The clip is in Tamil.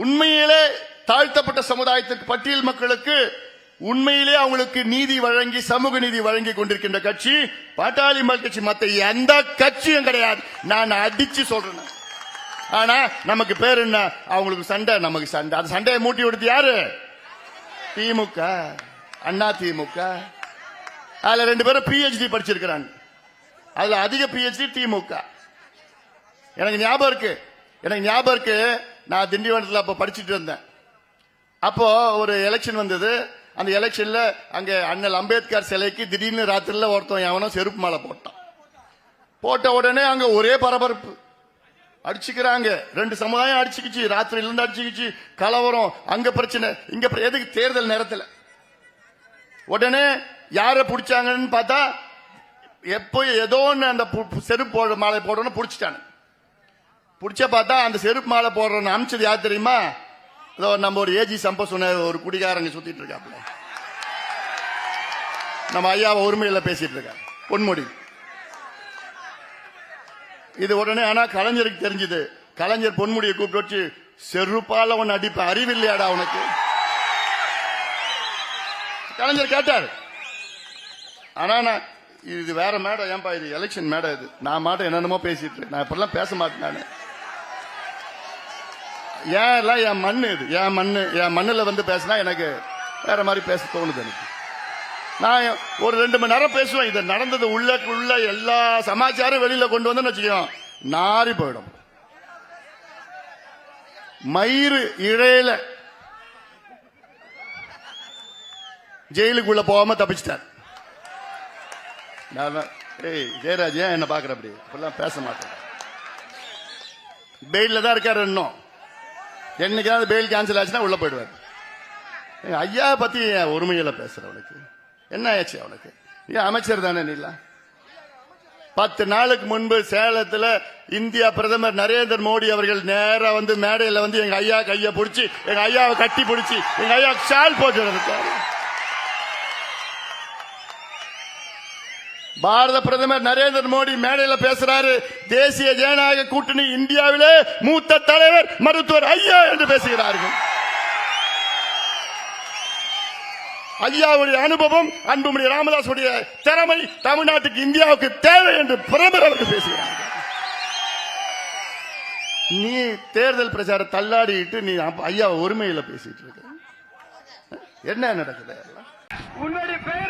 உண்மையிலே தாழ்த்தப்பட்ட சமுதாயத்திற்கு பட்டியல் மக்களுக்கு உண்மையிலே அவங்களுக்கு நீதி வழங்கி சமூக நீதி வழங்கி கொண்டிருக்கின்ற கட்சி பாட்டாளி மக்கள் கட்சி மத்த எந்த கட்சியும் கிடையாது. நான் அடிச்சு சொல்றேன். ஆனா நமக்கு பேர் என்ன? அவங்களுக்கு சண்டை நமக்கு சண்டை. அந்த சண்டையை மூட்டி விடுத்து யாரு? திமுக. அண்ணா திமுக. அதுல ரெண்டு பேரும் பிஹெச்டி படிச்சிருக்கிறாங்க. அதுல அதிக பிஹெச்டி திமுக. எனக்கு ஞாபகம் இருக்கு. எனக்கு ஞாபகம் இருக்கு. நான் திண்டிவனத்தில் அப்போ படிச்சுட்டு இருந்தேன். அப்போ ஒரு எலெக்ஷன் வந்தது. அந்த எலெக்ஷன்ல அங்க அண்ணல் அம்பேத்கர் சிலைக்கு திடீர்னு ராத்திரில ஒருத்தன் எவனோ செருப்பு மாலை போட்டான். போட்ட உடனே அங்க ஒரே பரபரப்பு. அடிச்சுக்கிறாங்க. ரெண்டு சமுதாயம் அடிச்சுக்கிச்சு. ராத்திரில இருந்து அடிச்சுக்கிச்சு. கலவரம் அங்க பிரச்சனை. இங்க எதுக்கு தேர்தல் நேரத்தில்? உடனே யார பிடிச்சாங்கன்னு பார்த்தா எப்போ ஏதோ ஒன்று அந்த பு- செருப்பு மாலை போடணும்னு பிடிச்சிட்டாங்க பிடிச்ச பார்த்தா அந்த செருப்பு மாலை போடுறன்னு அமிச்சது யார் தெரியுமா? இதோ நம்ம ஒரு ஏஜி சம்ப சொன்ன ஒரு குடிகாரங்க சுத்திட்டு இருக்காப்புல. நம்ம ஐயாவை உரிமையில பேசிட்டு இருக்காரு. பொன்முடி. இது உடனே ஆனா கலைஞருக்கு தெரிஞ்சது. கலைஞர் பொன்முடியை கூப்பிட்டு வச்சு செருப்பால உன் அடிப்ப அறிவில்லையாடா உனக்கு? கலைஞர் கேட்டார். ஆனா நான் இது வேற மேடம் ஏன்பா இது எலெக்ஷன் மேடம் இது. நான் மாட்டம் என்னென்னமோ பேசிட்டு நான் இப்பெல்லாம் பேச மாட்டேன் நான். ஏன் எல்லாம் என் மண் இது? என் மண் என் மண்ணில் வந்து பேசினா எனக்கு வேற மாதிரி பேச தோணுது எனக்கு. நான் ஒரு ரெண்டு மணி நேரம் பேசுவேன். இது நடந்தது உள்ளக்குள்ள எல்லா சமாச்சாரம் வெளியில கொண்டு வந்து வச்சுக்கோ நாரி போயிடும். மயிறு இழையில ஜெயிலுக்குள்ள போகாம தப்பிச்சிட்டார் நான் ஏய் ஜெயராஜ் ஏன் என்ன பாக்குற அப்படி? இப்பெல்லாம் பேச மாட்டேன். பெயில தான் இருக்காரு இன்னும். என்னைக்காவது பெயில் கேன்சல் ஆச்சுன்னா உள்ள போயிடுவார். ஐயா பத்தி என் உரிமையில பேசுற அவனுக்கு என்ன ஆச்சு அவனுக்கு? நீ அமைச்சர் தானே நீல? பத்து நாளுக்கு முன்பு சேலத்துல இந்தியா பிரதமர் நரேந்திர மோடி அவர்கள் நேரா வந்து மேடையில வந்து எங்க ஐயா கையை பிடிச்சி எங்க ஐயாவை கட்டி பிடிச்சி எங்க ஐயா ஷால் போட்டு இருக்காரு பாரத பிரதமர் நரேந்திர மோடி மேடையில பேசுறாரு. தேசிய ஜனநாயக கூட்டணி இந்தியாவிலே மூத்த தலைவர் மருத்துவர் ஐயா என்று பேசுகிறார்கள். ஐயாவுடைய அனுபவம் அன்புமணி ராமதாசுடைய திறமை தமிழ்நாட்டுக்கு இந்தியாவுக்கு தேவை என்று பிரதமர் அவர்கள் பேசுகிறார். நீ தேர்தல் பிரச்சார தள்ளாடிட்டு நீ ஐயா உரிமையில பேசிட்டு இருக்க. என்ன நடக்குது? உன்னுடைய பேர்